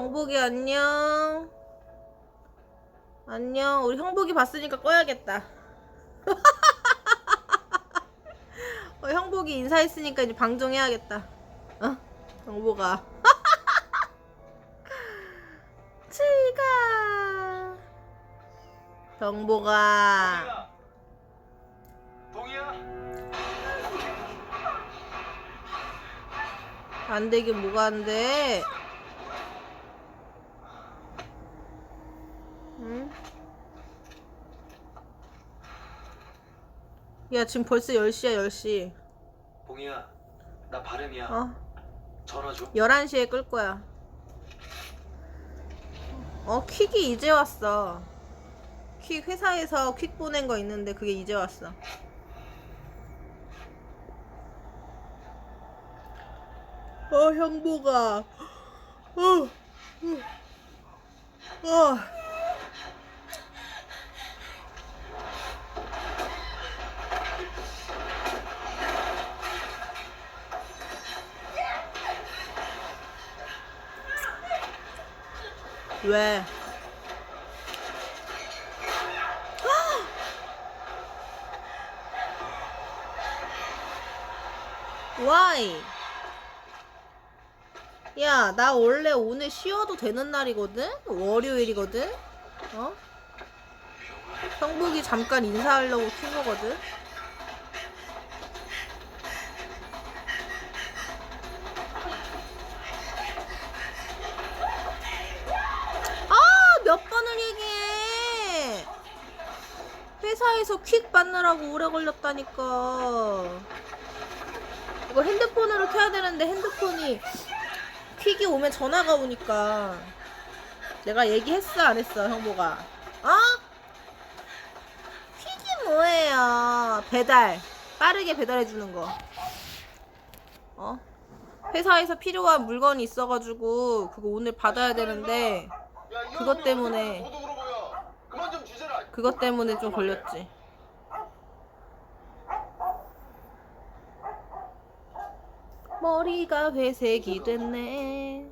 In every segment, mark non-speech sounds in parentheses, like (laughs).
형복이 안녕. 안녕. 우리 형복이 봤으니까 꺼야겠다. (laughs) 어, 형복이 인사했으니까 이제 방종해야겠다. 어? 형복아. 치가. 형복아. 안 되긴 뭐가 안 돼. 야, 지금 벌써 10시야, 10시. 봉이야, 나 바람이야. 어? 전화 줘. 11시에 끌 거야. 어, 퀵이 이제 왔어. 퀵 회사에서 퀵 보낸 거 있는데 그게 이제 왔어. 어, 형보가. 어, 어, 어. 왜? (gasps) Why? 야, 나 원래 오늘 쉬어도 되는 날이거든? 월요일이거든? 어? 형복이 잠깐 인사하려고 킨 거거든? 회사에서 퀵 받느라고 오래 걸렸다니까. 이거 핸드폰으로 켜야 되는데 핸드폰이 퀵이 오면 전화가 오니까 내가 얘기했어 안 했어 형보가 어? 퀵이 뭐예요 배달 빠르게 배달해 주는 거 어? 회사에서 필요한 물건이 있어가지고 그거 오늘 받아야 되는데 그것 때문에. 그것 때문에 좀 걸렸지 머리가 회색이 됐네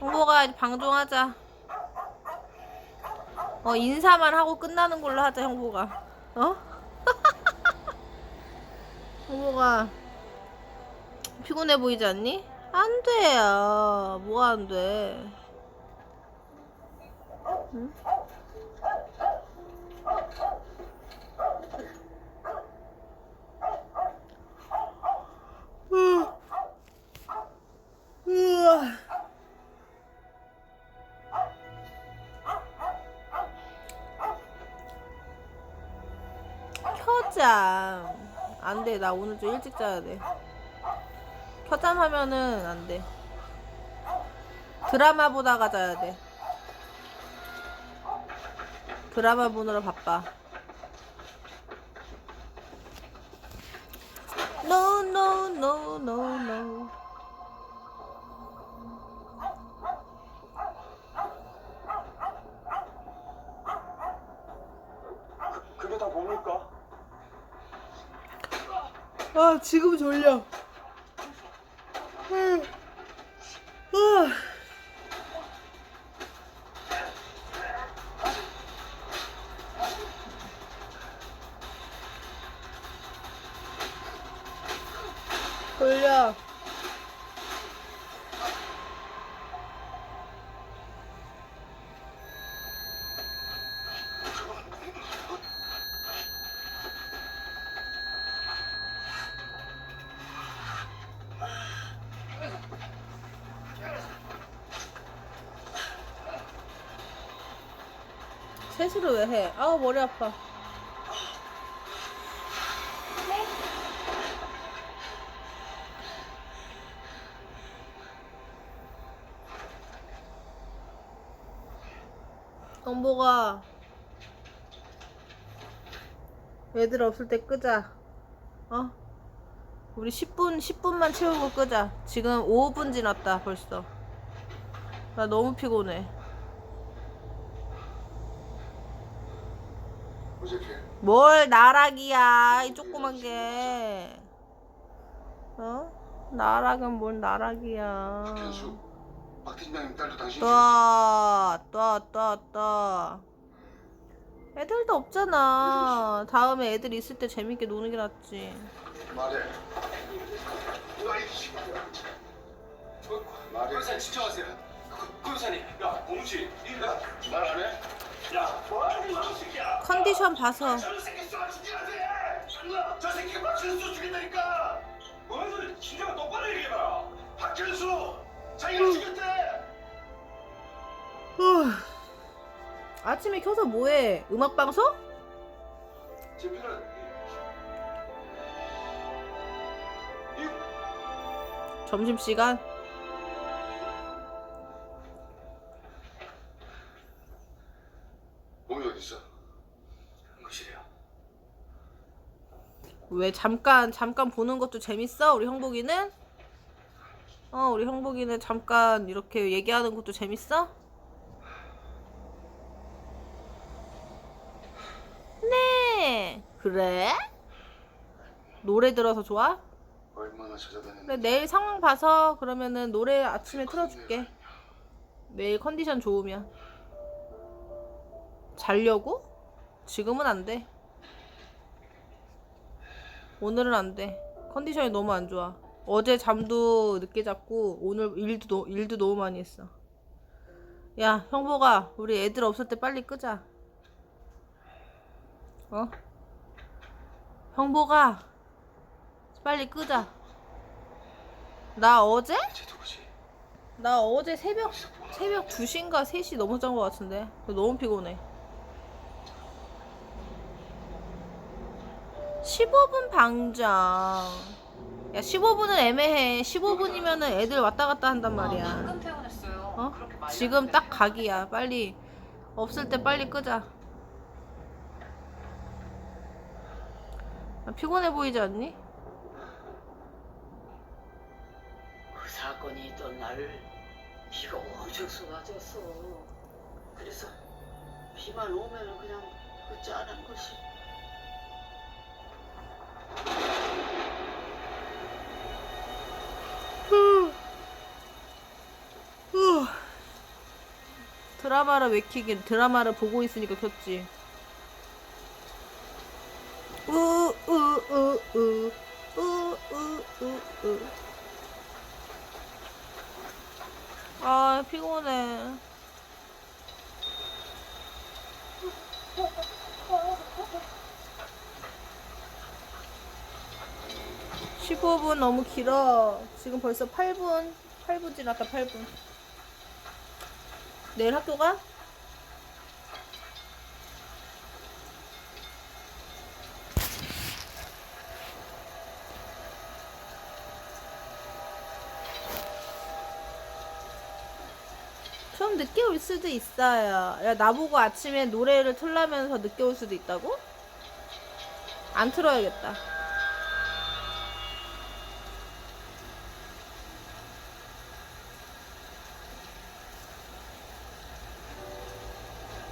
이제 방종하자 어 인사만 하고 끝나는 걸로 하자 형보가 어? (laughs) 형보가 피곤해 보이지 않니? 안 돼요 뭐가 안 돼 응? 켜잠. 안 돼. 나 오늘 좀 일찍 자야 돼. 켜잠 하면은 안 돼. 드라마 보다가 자야 돼. 드라마 보느라 바빠. No, no, no, no, 지금 졸려. 음. 아. 졸려. 세수를 왜 해? 아우 머리 아파. 정보가 애들 없을 때 끄자. 어? 우리 10분 10분만 채우고 끄자. 지금 5분 지났다 벌써. 나 너무 피곤해. 어저께 뭘 나락이야 이 조그만 게 어? 나락은 뭘 나락이야 배수 박 팀장님 딸도 당신 또또또또 애들도 없잖아 다음에 애들 있을 때 재밌게 노는 게 낫지 말해. 씨발. 말해. 변호사님 진정하세요. 변호사님, 야 니가 말안 해? 컨디션 봐서. 아침에 켜서 뭐해 음악 방송? 제필은 이 점심시간 왜 잠깐 잠깐 보는 것도 재밌어? 우리 형복이는? 어 우리 형복이는 잠깐 이렇게 얘기하는 것도 재밌어? 네 그래? 노래 들어서 좋아? 얼마나 찾아다녔는데. 그래 내일 상황 봐서 그러면은 노래 아침에 틀어줄게 내일 컨디션 좋으면 자려고? 지금은 안 돼 오늘은 안 돼. 컨디션이 너무 안 좋아. 어제 잠도 늦게 잤고 오늘 일도, 너- 일도 너무 많이 했어. 야 형보가 우리 애들 없을 때 빨리 끄자. 어? 형보가 빨리 끄자. 나 어제? 나 어제 새벽 새벽 2시인가 3시 넘어 잔것 같은데. 너무 피곤해 15분 방장 야 15분은 애매해 15분이면은 애들 왔다 갔다 한단 말이야 방금 퇴원했어요. 어? 그렇게 말려 지금 딱 각이야 빨리 없을 때 빨리 끄자 나 피곤해 보이지 않니? 그 사건이 있던 날 비가 엄청 쏟아졌어. 그래서 비만 오면은 그냥 그 짠한 것이. 드라마를 왜 키긴 드라마를 보고 있으니까 켰지. 아 피곤해. (15분) 너무 길어 지금 벌써 (8분) (8분) 지났다 (8분) 내일 학교 가? 좀 늦게 올 수도 있어요. 야, 나보고 아침에 노래를 틀라면서 늦게 올 수도 있다고? 안 틀어야겠다.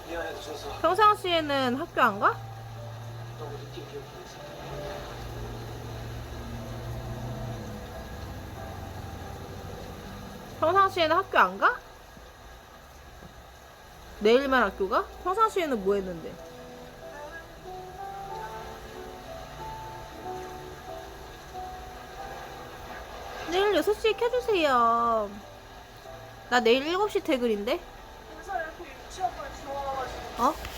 미안해 늦어서 평상시에는 학교 안 가? 평상시에는 학교 안 가? 내일만 학교 가? 평상시에는 뭐 했는데? 내일 6시에 켜주세요. 나 내일 7시 퇴근인데? 어?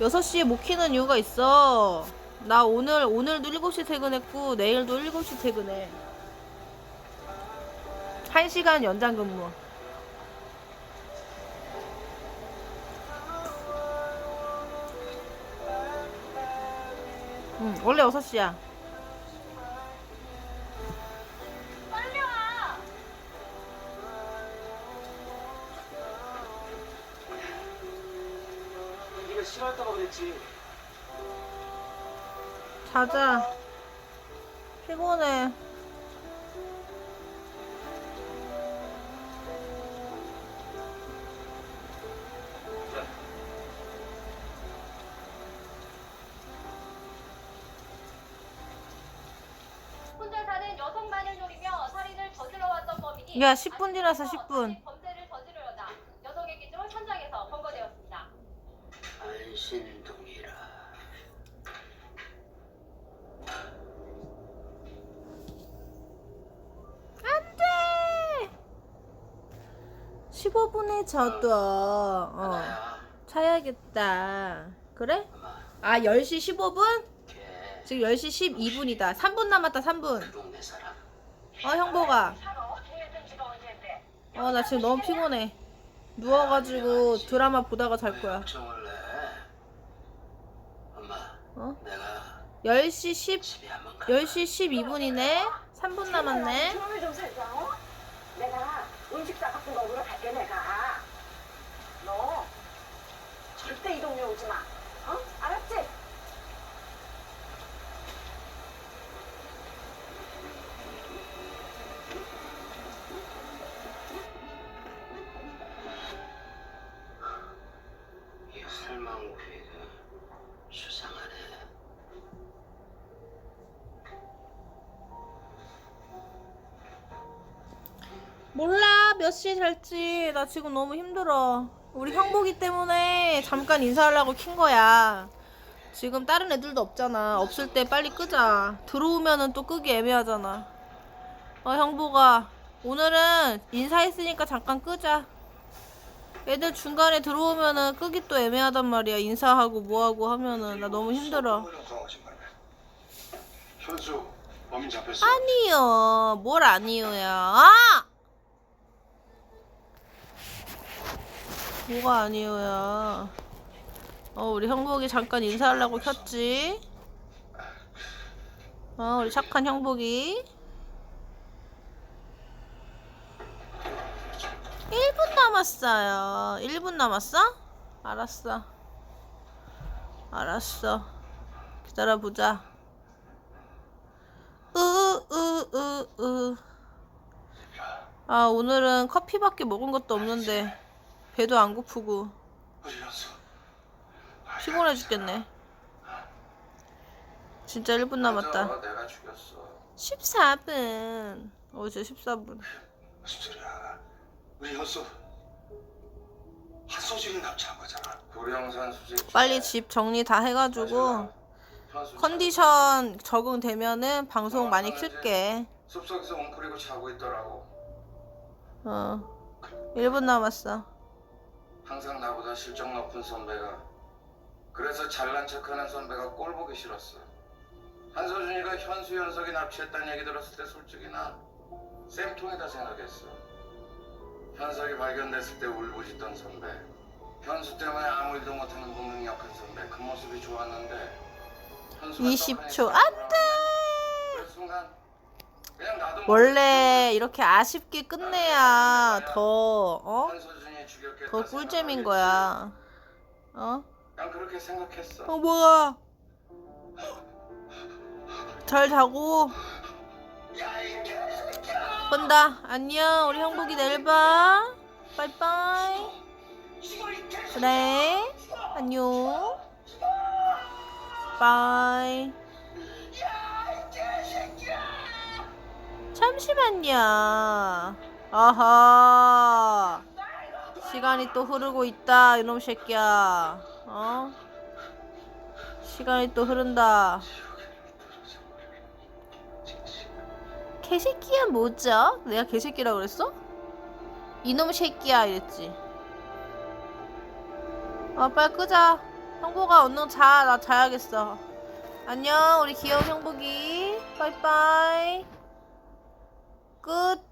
6시에 못 키는 이유가 있어. 나 오늘, 오늘도 7시 퇴근했고, 내일도 7시 퇴근해. 1시간 연장 근무. 응, 원래 6시야. 자자. 피곤해. 혼자 사는 여성만을 노리며 살인을 저질러 왔던 범인이 야 10분 지나서 10분 범죄를 저지르려다 여성의 기증을 현장에서 검거되었습니다. 안신동이라. 안돼 15분에 저도 어, 하나야. 차야겠다 그래? 아 10시 15분? 걔. 지금 10시 12분이다 3분 남았다 3분 그동네 사람. 어 형보가 어 나 지금 너무 피곤해 누워가지고 드라마 보다가 잘 거야. 어? 내가 10시 10 집에 한번 가. 10시 12분이네 3분 남았네 어? 내가 음식 싸갖고 먹으러 갈게, 내가. 너 절대 이 동네 오지 마. 어? 알았지? 이 할망구이가 수상하네. 몰라 몇 시에 잘지? 나 지금 너무 힘들어. 우리 형복이 때문에 잠깐 인사하려고 킨 거야. 지금 다른 애들도 없잖아. 없을 때 빨리 끄자. 들어오면은 또 끄기 애매하잖아. 어 형복아. 오늘은 인사했으니까 잠깐 끄자. 애들 중간에 들어오면은 끄기 또 애매하단 말이야. 인사하고 뭐하고 하면은. 나 너무 힘들어. 현수 범인 잡혔어. 아니요. 뭘 아니요야. 아! 뭐가 아니요야. 어 우리 형복이 잠깐 인사하려고 켰지? 어 우리 착한 형복이. 1분 남았어요. 1분 남았어? 알았어. 알았어. 기다려보자. 으으으으. 아 오늘은 커피밖에 먹은 것도 없는데 배도 안 고프고. 피곤해 죽겠네 진짜 1분 남았다 내가 죽였어. 14분 어제 14분 무슨 소리야? 우리 현수 핫소지를 납치한 거잖아. 고령산 수직. 빨리 집 정리 다 해가지고 컨디션 적응되면은 방송 많이 킬게 숲속에서 웅크리고 자고 있더라고. 어 1분 남았어 항상 나보다 실적 높은 선배가 그래서 잘난 척하는 선배가 꼴 보기 싫었어. 한서준이가 현수 현석이 납치했다는 얘기 들었을 때 솔직히 나 쌤통이다 생각했어. 현석이 발견됐을 때 울부짖던 선배. 현수 때문에 아무 일도 못하는 무능력한 선배. 그 모습이 좋았는데 현수가 20초 떡하니 안돼 원래 이렇게 아쉽게 끝내야 더 어? 더 꿀잼인. 거야. 어? 난 그렇게 생각했어. 어 뭐가? 잘 자고. 본다. 안녕. 우리 형복이 내일 봐. 빠이빠이. 그래. 안녕. 빠이. 잠시만요. 아하 시간이 또 흐르고 있다 이놈 새끼야. 어? 시간이 또 흐른다. 개새끼야 뭐죠? 내가 개새끼라 그랬어? 이놈 새끼야 이랬지. 아 빨리 끄자. 형복아 얼른 자나 자야겠어. 안녕 우리 귀여운 형복이 빠이빠이. 끝